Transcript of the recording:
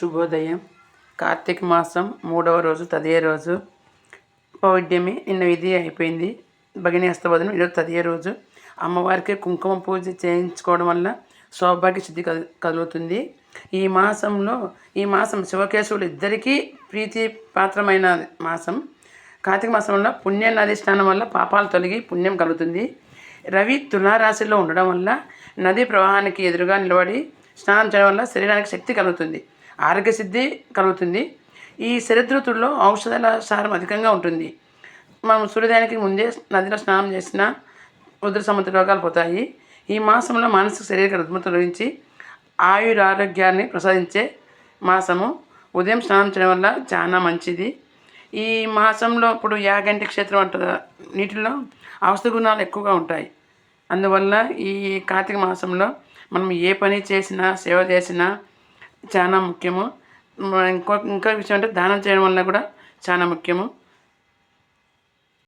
శుభోదయం. కార్తీక మాసం మూడవ రోజు తదియ రోజు. పౌడ్యమి నిన్న విధి అయిపోయింది. భగిని హస్తబోధనం ఈరోజు తదియ రోజు. అమ్మవారికి కుంకుమ పూజ చేయించుకోవడం వల్ల సౌభాగ్య శుద్ధి కలు కలుగుతుంది. ఈ మాసంలో ఈ మాసం శివకేశవులు ఇద్దరికీ ప్రీతి పాత్రమైన మాసం. కార్తీక మాసంలో పుణ్య నది స్నానం వల్ల పాపాలు తొలగి పుణ్యం కలుగుతుంది. రవి తులారాశిలో ఉండడం వల్ల నది ప్రవాహానికి ఎదురుగా నిలబడి స్నానం చేయడం వల్ల శరీరానికి శక్తి కలుగుతుంది. ఆరోగ్య సిద్ధి కలుగుతుంది. ఈ శరదృతుల్లో ఔషధాల సారం అధికంగా ఉంటుంది. మనం సూర్యోదయానికి ముందే నదిలో స్నానం చేసిన ఉదర సముద్ర రోగాలు పోతాయి. ఈ మాసంలో మానసిక శారీరక రుగ్మతల గురించి ఆయురారోగ్యాన్ని ప్రసాదించే మాసము. ఉదయం స్నానం చేయడం వల్ల చాలా మంచిది. ఈ మాసంలో ఇప్పుడు యాగంటి క్షేత్రం అంటారు నీటిలో ఔషధ గుణాలు ఎక్కువగా ఉంటాయి. అందువల్ల ఈ కార్తీక మాసంలో మనం ఏ పని చేసినా సేవ చేసినా చాలా ముఖ్యము. ఇంకో ఇంకో విషయం అంటే దానం చేయడం వల్ల కూడా చాలా ముఖ్యము.